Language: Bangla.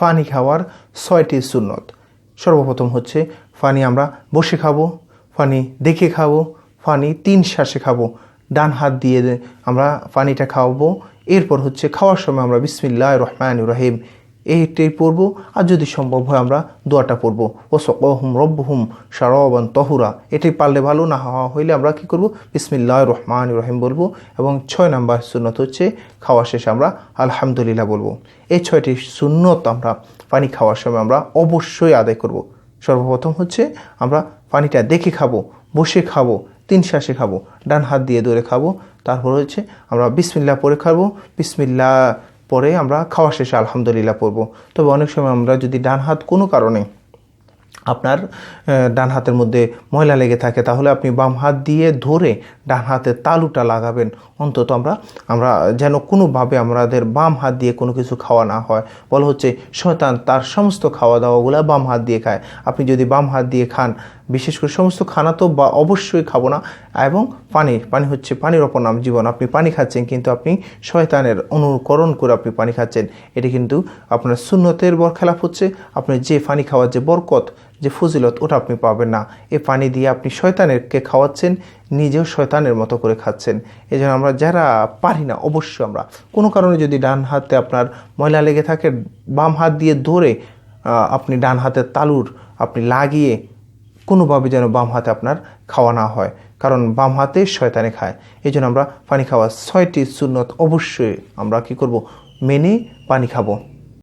পানি খাওয়ার ছয়টি সুন্নত। সর্বপ্রথম হচ্ছে, ফানি আমরা বসে খাব, ফানি দেখে খাব, ফানি তিন শ্বাসে খাব, ডান হাত দিয়ে আমরা ফানিটা খাওয়াবো। এরপর হচ্ছে, খাওয়ার সময় আমরা বিসমিল্লাহ রহমান রহিম এইটাই পড়ব। আর যদি সম্ভব হয় আমরা দোয়াটা পড়ব। ও সকহুম রব্বহুম সারবান তহুরা। এটাই পারলে ভালো, না হওয়া হইলে আমরা কি করব? বিসমিল্লাহ রহমান রহিম বলব। এবং ছয় নাম্বার সুন্নত হচ্ছে খাওয়া শেষে আমরা আলহামদুলিল্লাহ বলব। এই ছয়টি সুন্নত আমরা পানি খাওয়ার সময় আমরা অবশ্যই আদায় করব। সর্বপ্রথম হচ্ছে আমরা পানিটা দেখে খাব, বসে খাব, তিন শ্বাসে খাব, ডান হাত দিয়ে ধরে খাব। তারপর হচ্ছে আমরা বিসমিল্লা পরে খাব। বিসমিল্লাহ পরে আমরা খাওয়া শেষে আলহামদুলিল্লাহ পড়ব। তবে অনেক সময় আমরা যদি ডান হাত কোনো কারণে আপনার ডান হাতের মধ্যে ময়লা লেগে থাকে, তাহলে আপনি বাম হাত দিয়ে ধরে ডান হাতের তালুটা লাগাবেন। অন্তত আমরা আমরা যেন কোনোভাবে আমাদের বাম হাত দিয়ে কোনো কিছু খাওয়া না হয়। বলা হচ্ছে, শয়তান তার সমস্ত খাওয়া দাওয়াগুলো বাম হাত দিয়ে খায়। আপনি যদি বাম হাত দিয়ে খান বিশেষ করে সমস্ত খানা তো বা অবশ্যই খাব না। এবং পানি পানি হচ্ছে পানির অপর নাম জীবন। আপনি পানি খাচ্ছেন কিন্তু আপনি শয়তানের অনুকরণ করে আপনি পানি খাচ্ছেন। এটি কিন্তু আপনার সুন্নতের বরখেলাপ হচ্ছে। আপনি যে পানি খাওয়ার যে বরকত, যে ফজিলত, ওটা আপনি পাবেন না। এ পানি দিয়ে আপনি শয়তানেরকে খাওয়াচ্ছেন, নিজেও শয়তানের মতো করে খাচ্ছেন। এই জন্য আমরা যারা পারি না, অবশ্যই আমরা। কোনো কারণে যদি ডান হাতে আপনার ময়লা লেগে থাকে, বাম হাত দিয়ে ধরে আপনি ডান হাতের তালুর আপনি লাগিয়ে কোনোভাবে যেন বাম হাতে আপনার খাওয়া না হয়, কারণ বাম হাতে শয়তানে খায়। এই জন্য আমরা পানি খাওয়া ছয়টি সুন্নত অবশ্যই আমরা কি করব? মেনে পানি খাব।